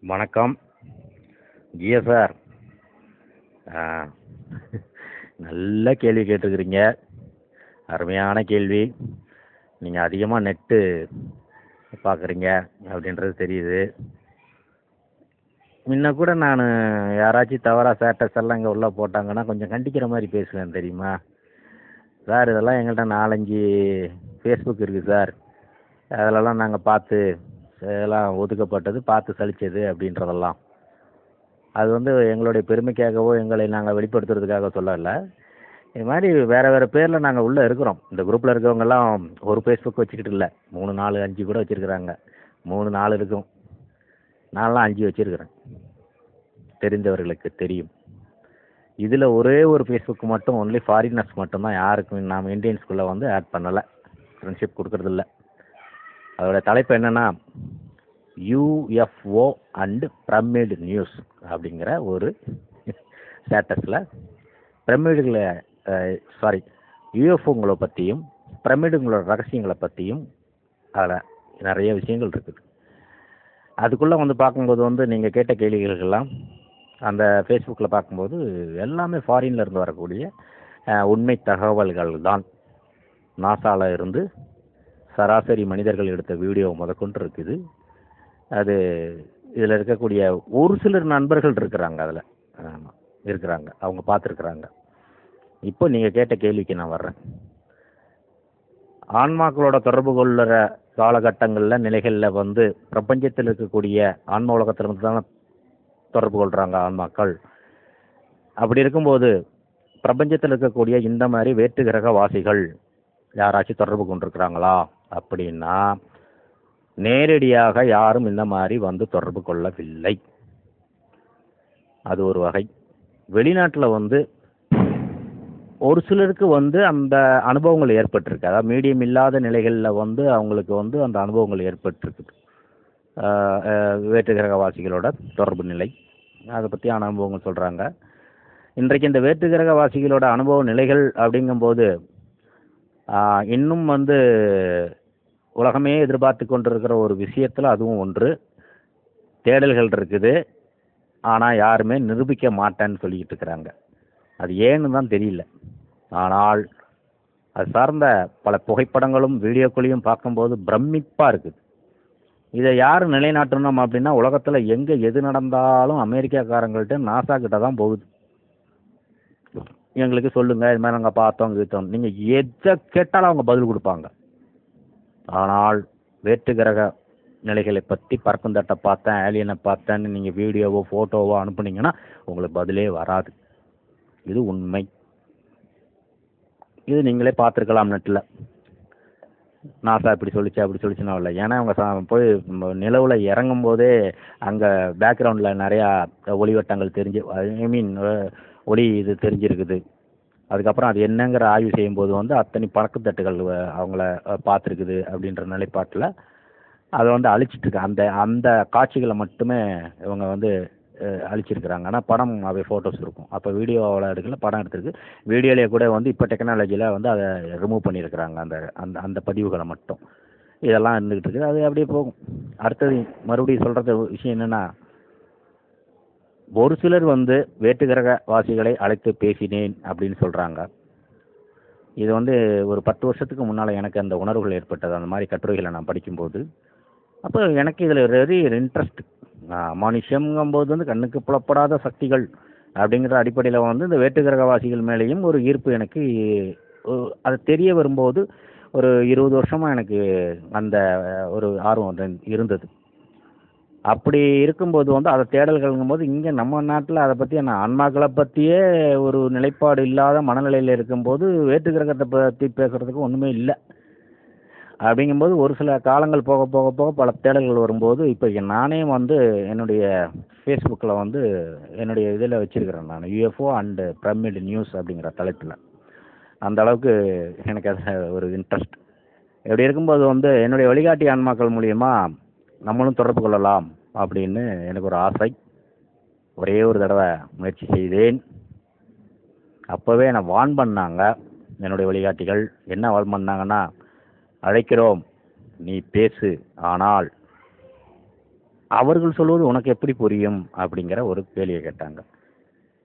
வணக்கம். ஜியா சார். ஆ. நல்ல கேள்வி கேட்டிருக்கிறீங்க. அருமையான கேள்வி. நீங்கள் அதிகமாக நெட்டு பார்க்குறீங்க அப்படின்றது தெரியுது. முன்ன கூட நான் யாராச்சும் தவறாக ஸ்டேட்டஸ் எல்லாம் இங்கே உள்ளே போட்டாங்கன்னா கொஞ்சம் கண்டிக்கிற மாதிரி பேசுவேன் தெரியுமா? சார் இதெல்லாம் எங்கள்கிட்ட நாலஞ்சு ஃபேஸ்புக் இருக்குது சார். அதிலலாம் நாங்கள் பார்த்து எல்லாம் ஒதுக்கப்பட்டது பார்த்து சலித்தது அப்படின்றதெல்லாம். அது வந்து எங்களுடைய பெருமைக்காகவோ எங்களை நாங்கள் வெளிப்படுத்துறதுக்காக சொல்லலை. இது மாதிரி வேறு வேறு பேரில் நாங்கள் உள்ளே இருக்கிறோம். இந்த குரூப்பில் இருக்கிறவங்கெல்லாம் ஒரு ஃபேஸ்புக் வச்சுக்கிட்டு இல்லை. மூணு நாலு அஞ்சு கூட வச்சுருக்குறாங்க. மூணு நாலு இருக்கும். நான்லாம் அஞ்சு வச்சுருக்கிறேன். தெரிந்தவர்களுக்கு தெரியும். இதில் ஒரே ஒரு ஃபேஸ்புக் மட்டும் ஒன்லி ஃபாரினர்ஸ் மட்டும்தான் யாருக்கும் நாம் இந்தியன்ஸ்குள்ளே வந்து ஆட் பண்ணலை. ஃப்ரெண்ட்ஷிப் கொடுக்குறதில்ல. அதோட தலைப்பு என்னென்னா யூஎஃப்ஓ அண்டு பிரமிடு நியூஸ் அப்படிங்கிற ஒரு ஸ்டேட்டஸில் பிரமிடுகளை சாரி யூஎஃப்ஓங்களை பற்றியும் பிரமிடுங்களோட ரகசியங்களை பற்றியும் அதில் நிறைய விஷயங்கள் இருக்குது. அதுக்குள்ளே வந்து பார்க்கும்போது வந்து நீங்கள் கேட்ட கேள்விகளுக்கெல்லாம் அந்த ஃபேஸ்புக்கில் பார்க்கும்போது எல்லாமே ஃபாரின்ல இருந்து வரக்கூடிய உண்மை தகவல்கள் தான். நாசாவில் இருந்து சராசரி மனிதர்கள் எடுத்த வீடியோ முதற்கொண்டு இருக்குது அது இதில் இருக்கக்கூடிய ஒரு சிலர் நண்பர்கள் இருக்கிறாங்க அதில். ஆமாம் இருக்கிறாங்க. அவங்க பார்த்துருக்குறாங்க. இப்போ நீங்கள் கேட்ட கேள்விக்கு நான் வர்றேன். ஆன்மாக்களோட தொடர்பு கொள்ளுற காலகட்டங்களில் நிலைகளில் வந்து பிரபஞ்சத்தில் இருக்கக்கூடிய ஆன்ம உலகத்திலிருந்து தான் தொடர்பு கொள்கிறாங்க ஆன்மாக்கள். அப்படி இருக்கும்போது பிரபஞ்சத்தில் இருக்கக்கூடிய இந்த மாதிரி வேற்று கிரக வாசிகள் யாராச்சும் தொடர்பு கொண்டிருக்கிறாங்களா? அப்படின்னா நேரடியாக யாரும் இந்த மாதிரி வந்து தொடர்பு கொள்ளவில்லை. அது ஒரு வகை. வெளிநாட்டில் வந்து ஒரு சிலருக்கு வந்து அந்த அனுபவங்கள் ஏற்பட்டிருக்கு. அதாவது மீடியம் இல்லாத நிலைகளில் வந்து அவங்களுக்கு வந்து அந்த அனுபவங்கள் ஏற்பட்டிருக்கு. வேற்று கிரகவாசிகளோட தொடர்பு நிலை. அதை பற்றியான அனுபவங்கள் சொல்கிறாங்க இன்றைக்கு இந்த வேற்று கிரகவாசிகளோட அனுபவ நிலைகள் அப்படிங்கும்போது இன்னும் வந்து உலகமே எதிர்பார்த்து கொண்டிருக்கிற ஒரு விஷயத்தில் அதுவும் ஒன்று. தேடல்கள் இருக்குது. ஆனால் யாருமே நிரூபிக்க மாட்டேன்னு சொல்லிக்கிட்டு இருக்கிறாங்க. அது ஏன்னு தான் தெரியல. ஆனால் அது சார்ந்த பல புகைப்படங்களும் வீடியோக்களையும் பார்க்கும்போது பிரமிப்பாக இருக்குது. இதை யார் நிலைநாட்டணும் அப்படின்னா உலகத்தில் எங்கே எது நடந்தாலும் அமெரிக்காக்காரங்கள்ட்ட நாசா கிட்ட தான் போகுது. எங்களுக்கு சொல்லுங்க இது மாதிரி நாங்கள் பார்த்தோம் கீத்தோம். நீங்கள் எதை கேட்டாலும் அவங்க பதில் கொடுப்பாங்க. ஆனால் வேற்று கிரக நிலைகளை பற்றி பறக்கும் தட்டை பார்த்தேன் ஏலியனை பார்த்தேன்னு நீங்கள் வீடியோவோ ஃபோட்டோவோ அனுப்புனீங்கன்னா உங்களுக்கு பதிலே வராது. இது உண்மை. இது நீங்களே பார்த்துருக்கலாம் நெட்டில் நாசா இப்படி சொல்லிச்சு அப்படி சொல்லிச்சுன்னா இல்லை. ஏன்னா அவங்க சா- போய் நிலவில் இறங்கும் போதே அங்கே பேக்ரவுண்டில் நிறையா ஒளிவட்டங்கள் தெரிஞ்சு ஐ மீன் ஒளி இது தெரிஞ்சிருக்குது. அதுக்கப்புறம் அது என்னங்கிற ஆய்வு செய்யும்போது வந்து அத்தனை பழக்கத்தட்டுகள் அவங்கள பார்த்துருக்குது அப்படின்ற நிலைப்பாட்டில் அதை வந்து அழிச்சிட்ருக்கு அந்த அந்த காட்சிகளை மட்டுமே இவங்க வந்து அழிச்சிருக்கிறாங்க. ஆனால் படம் அவை ஃபோட்டோஸ் இருக்கும். அப்போ வீடியோவில் எடுக்கல படம் எடுத்திருக்கு. வீடியோலேயே கூட வந்து இப்போ டெக்னாலஜியில் வந்து அதை ரிமூவ் பண்ணியிருக்கிறாங்க. அந்த அந்த அந்த பதிவுகளை மட்டும். இதெல்லாம் இருந்துகிட்டு இருக்குது. அது அப்படியே போகும். அடுத்தது மறுபடியும் சொல்கிறது விஷயம் என்னென்னா ஒரு சிலர் வந்து வேற்றுக்கிரக வாசிகளை அழைத்து பேசினேன் அப்படின்னு சொல்கிறாங்க இது வந்து ஒரு பத்து வருஷத்துக்கு முன்னால் எனக்கு அந்த உணர்வுகள் ஏற்பட்டது. அந்த மாதிரி கட்டுரைகளை நான் படிக்கும்போது அப்போ எனக்கு இதில் வெரி இன்ட்ரெஸ்ட் மனுஷங்கும்போது வந்து கண்ணுக்கு புலப்படாத சக்திகள் அப்படிங்கிற அடிப்படையில் வந்து இந்த வேற்றுக்கிரகவாசிகள் மேலேயும் ஒரு ஈர்ப்பு எனக்கு அது தெரிய வரும்போது ஒரு இருபது வருஷமாக எனக்கு அந்த ஒரு ஆர்வம் இருந்தது. அப்படி இருக்கும்போது வந்து அதை தேடல்கள்ங்கும்போது இங்கே நம்ம நாட்டில் அதை பற்றி நான் ஆன்மாக்களை பற்றியே ஒரு நிலைப்பாடு இல்லாத மனநிலையில் இருக்கும்போது வேற்று கிரகத்தை பற்றி பேசுகிறதுக்கு ஒன்றுமே இல்லை. அப்படிங்கும்போது ஒரு சில காலங்கள் போக போக போக பல தேடல்கள் வரும்போது இப்போ நானே வந்து என்னுடைய ஃபேஸ்புக்கில் வந்து என்னுடைய இதில் வச்சுருக்கிறேன் நான். யூஎஃப்ஓ அண்டு பிரமிட் நியூஸ் அப்படிங்கிற தலைப்பில். அந்த அளவுக்கு எனக்கு அது ஒரு இன்ட்ரெஸ்ட் இப்படி இருக்கும்போது வந்து என்னுடைய வழிகாட்டி ஆன்மாக்கள் மூலியமா நம்மளும் தொடர்பு கொள்ளலாம் அப்படின்னு எனக்கு ஒரு ஆசை. ஒரே ஒரு தடவை முயற்சி செய்தேன். அப்போவே என்னை வான் பண்ணாங்க என்னுடைய வழிகாட்டிகள். என்ன வான் பண்ணாங்கன்னா அழைக்கிறோம். நீ பேசு ஆனால் அவர்கள் சொல்வது உனக்கு எப்படி புரியும்? அப்படிங்கிற ஒரு கேள்வியை கேட்டாங்க.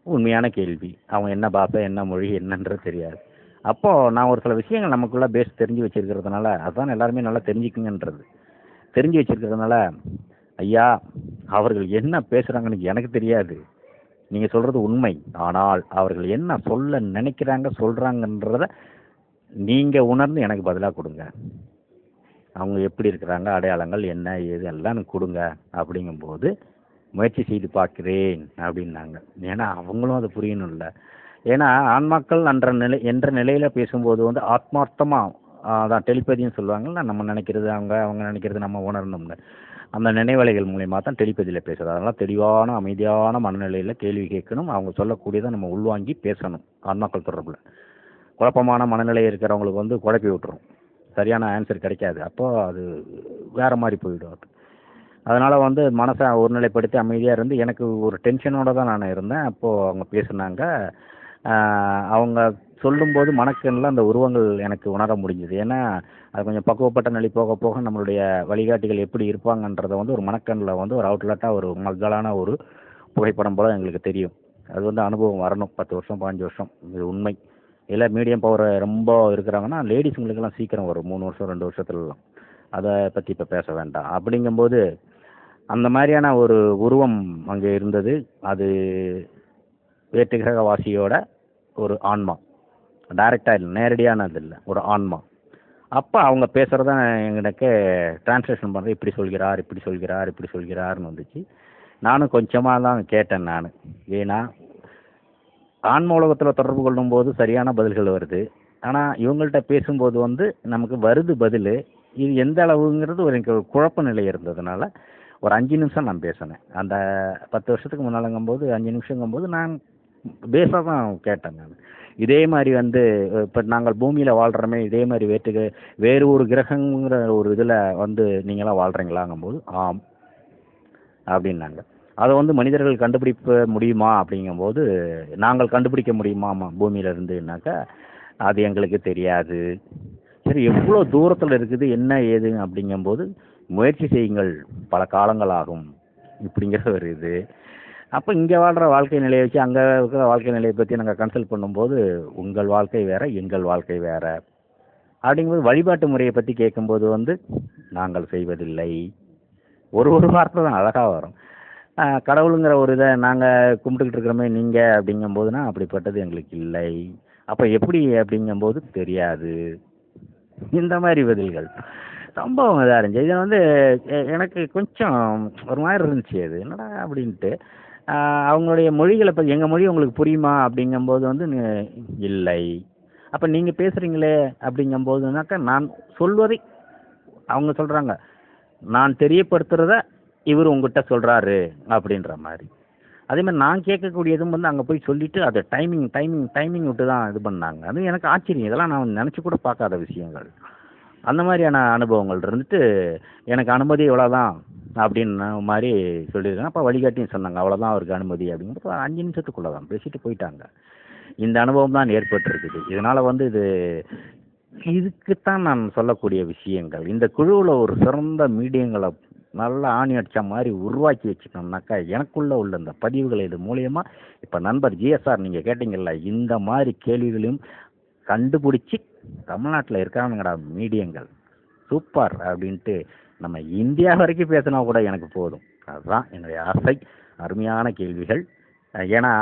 உண்மையான கேள்வி. அவன் என்ன பாஷை என்ன மொழி என்னன்றது தெரியாது. அப்போது நான் ஒரு சில விஷயங்கள் நமக்குள்ளே பேஸ் தெரிஞ்சு வச்சுருக்கிறதுனால அதான் எல்லாருமே நல்லா தெரிஞ்சுக்குங்கன்றது. தெரிஞ்சு வச்சுருக்கிறதுனால ஐயா அவர்கள் என்ன பேசுகிறாங்கன்னு எனக்கு தெரியாது. நீங்கள் சொல்கிறது உண்மை. ஆனால் அவர்கள் என்ன சொல்ல நினைக்கிறாங்க சொல்கிறாங்கன்றத நீங்கள் உணர்ந்து எனக்கு பதிலாக கொடுங்க. அவங்க எப்படி இருக்கிறாங்க அடையாளங்கள் என்ன ஏது எல்லாம் எனக்கு கொடுங்க அப்படிங்கும்போது முயற்சி செய்து பார்க்கிறேன் அப்படின்னாங்க. ஏன்னா அவங்களும் அதை புரியணும்ல ஏன்னா ஆன்மாக்கள் என்ற நிலை என்ற நிலையில் பேசும்போது வந்து ஆத்மார்த்தமாக அதான் டெலிபதின்னு சொல்லுவாங்கல்ல நம்ம நினைக்கிறது அவங்க அவங்க நினைக்கிறது நம்ம உணரணும்னு. அந்த நினைவலைகள் மூலியமாக தான் டெலிபதியில் பேசுறது. அதனால் தெளிவான அமைதியான மனநிலையில் கேள்வி கேட்கணும். அவங்க சொல்லக்கூடியதை நம்ம உள்வாங்கி பேசணும் ஆன்மாக்கள் தொடர்பில். குழப்பமான மனநிலை இருக்கிறவங்களுக்கு வந்து குழப்பி விட்டுரும். சரியான ஆன்சர் கிடைக்காது. அப்போ அது வேற மாதிரி போயிடும் அது. அதனால் வந்து மனசை ஒருநிலைப்படுத்தி அமைதியாக இருந்து எனக்கு ஒரு டென்ஷனோட தான் நான் இருந்தேன். அப்போது அவங்க பேசுனாங்க. அவங்க சொல்லும்போது மனக்கண்ணில் அந்த உருவங்கள் எனக்கு உணர முடிஞ்சுது. ஏன்னா அது கொஞ்சம் பக்குவப்பட்ட நிலை போக போக நம்மளுடைய வழிகாட்டிகள் எப்படி இருப்பாங்கன்றதை வந்து ஒரு மனக்கண்ணில் வந்து ஒரு அவுட்லெட்டாக ஒரு மக்களான ஒரு புகைப்படம் போல் எங்களுக்கு தெரியும். அது வந்து அனுபவம் வரணும். பத்து வருஷம் பாஞ்சு வருஷம். இது உண்மை. இல்லை மீடியம் பவர் ரொம்ப இருக்கிறாங்கன்னா லேடிஸுங்களுக்கெல்லாம் சீக்கிரம் வரும். மூணு வருஷம் ரெண்டு வருஷத்துலலாம். அதை பற்றி இப்போ பேச வேண்டாம். அப்படிங்கும்போது அந்த மாதிரியான ஒரு உருவம் அங்கே இருந்தது. அது வேற்றுகிரகவாசியோட ஒரு ஆன்மா. டைரெக்டாக இல்லை நேரடியானது இல்லை ஒரு ஆன்மா. அப்போ அவங்க பேசுகிறத எனக்கு டிரான்ஸ்லேஷன் பண்ணுறது இப்படி சொல்கிறார் இப்படி சொல்கிறார் இப்படி சொல்கிறார்னு வந்துச்சு. நானும் கொஞ்சமாக தான் கேட்டேன் நான். ஏன்னா ஆன்ம உலகத்தில் தொடர்பு கொள்ளும்போது சரியான பதில்கள் வருது. ஆனால் இவங்கள்ட்ட பேசும்போது வந்து நமக்கு வருது பதில். இது எந்த அளவுங்கிறது ஒரு எனக்கு ஒரு குழப்ப நிலை இருந்ததுனால ஒரு அஞ்சு நிமிஷம் நான் பேசினேன். அந்த பத்து வருஷத்துக்கு முன்னாலங்கும்போது அஞ்சு நிமிஷங்கும்போது நான் பேஸாக தான் கேட்டேன் நான். இதே மாதிரி வந்து இப்போ நாங்கள் பூமியில் வாழ்கிறோமே இதே மாதிரி வேற்று வேறு ஒரு கிரகங்கிற ஒரு இதில் வந்து நீங்களாம் வாழ்கிறீங்களாங்கும்போது ஆம். அப்படின்னாங்க. அதை வந்து மனிதர்கள் கண்டுபிடிக்க முடியுமா அப்படிங்கும்போது நாங்கள் கண்டுபிடிக்க முடியுமாமா பூமியில இருந்துனாக்கா அது எங்களுக்கு தெரியாது. சரி எவ்வளோ தூரத்தில் இருக்குது என்ன ஏது? அப்படிங்கும்போது முயற்சி செய்யுங்கள். பல காலங்கள் ஆகும் இப்படிங்கிற ஒரு இது. அப்போ இங்கே வாழ்கிற வாழ்க்கை நிலையை வச்சு அங்கே இருக்கிற வாழ்க்கை நிலையை பற்றி நாங்கள் கன்சல்ட் பண்ணும்போது உங்கள் வாழ்க்கை வேற எங்கள் வாழ்க்கை வேற. அப்படிங்கும்போது வழிபாட்டு முறையை பற்றி கேட்கும்போது வந்து நாங்கள் செய்வதில்லை. ஒரு ஒரு வார்த்தை தான் அழகாக வரும். கடவுளுங்கிற ஒரு இதை நாங்கள் கும்பிட்டுக்கிட்டு இருக்கிறோமே நீங்கள் அப்படிங்கும்போதுனா அப்படிப்பட்டது எங்களுக்கு இல்லை. அப்போ எப்படி அப்படிங்கும்போது தெரியாது. இந்த மாதிரி பதில்கள். சம்பவம் இதாக இருந்துச்சு. இது வந்து எனக்கு கொஞ்சம் ஒரு மாதிரி இருந்துச்சு அது. என்னடா அப்படின்ட்டு அவங்களுடைய மொழிகளை பற்றி எங்கள் மொழி உங்களுக்கு புரியுமா அப்படிங்கும்போது வந்து இல்லை. அப்போ நீங்கள் பேசுகிறீங்களே அப்படிங்கும்போதுனாக்கா நான் சொல்வதை அவங்க சொல்கிறாங்க நான் தெரியப்படுத்துகிறத இவர் உங்ககிட்ட சொல்கிறாரு அப்படின்ற மாதிரி. அதே மாதிரி நான் கேட்கக்கூடியதும் வந்து அங்கே போய் சொல்லிவிட்டு அதை டைமிங் டைமிங் டைமிங் விட்டு தான் இது பண்ணாங்க. அது எனக்கு ஆச்சரியம். இதெல்லாம் நான் நினச்சி கூட பார்க்காத விஷயங்கள். அந்த மாதிரியான அனுபவங்கள் இருந்துட்டு எனக்கு அனுமதி இவ்வளோதான் அப்படின்ன மாதிரி சொல்லியிருக்காங்க. அப்போ வழிகாட்டியும் சொன்னாங்க. அவ்வளோதான் அவருக்கு அனுமதி அப்படிங்கிறது அஞ்சு நிமிஷத்துக்குள்ளே தான் பேசிட்டு போயிட்டாங்க. இந்த அனுபவம் தான் ஏற்பட்டிருக்குது. இதனால் வந்து இது இதுக்குத்தான் நான் சொல்லக்கூடிய விஷயங்கள். இந்த குழுவில் ஒரு சிறந்த மீடியங்களை நல்லா ஆணி அடித்த மாதிரி உருவாக்கி வச்சுக்கணும்னாக்கா எனக்குள்ளே உள்ள இந்த பதிவுகள் இது மூலயமா இப்போ நண்பர் ஜிஎஸ்ஆர் நீங்கள் கேட்டீங்கல்ல இந்த மாதிரி கேள்விகளையும் கண்டுபிடிச்சி தமிழ்நாட்டில் இருக்கானுங்கடா மீடியங்கள். சூப்பர் அப்படின்ட்டு நம்ம இந்தியா வரைக்கும் பேசினா கூட எனக்கு போதும். அதுதான் என்னுடைய ஆசை. அருமையான கேள்விகள். ஏன்னா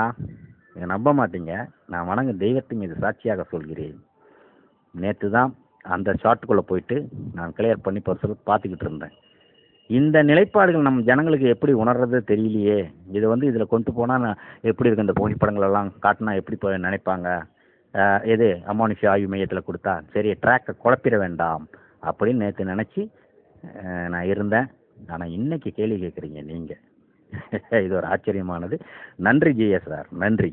நீங்கள் நம்ப மாட்டீங்க. நான் வணங்க தெய்வத்தின் மீது சாட்சியாக சொல்கிறேன். நேற்று தான் அந்த ஷாட்டுக்குள்ளே போயிட்டு நான் கிளியர் பண்ணி பர்சல் பார்த்துக்கிட்டு இருந்தேன். இந்த நிலைப்பாடுகள் நம்ம ஜனங்களுக்கு எப்படி உணர்றது தெரியலையே. இதை வந்து இதில் கொண்டு போனால் எப்படி இருக்கு இந்த புகைப்படங்கள் எல்லாம் காட்டினா எப்படி போய் நினைப்பாங்க? எது? அமானுஷ ஆய்வு மையத்தில் கொடுத்தா சரி ட்ராக்கை குழப்பிட வேண்டாம் அப்படின்னு நேற்று நினச்சி நான் இருந்தேன். ஆனால் இன்னைக்கு கேள்வி கேட்குறீங்க நீங்கள் இது ஒரு ஆச்சரியமானது. நன்றி ஜிஎஸ் சார். நன்றி.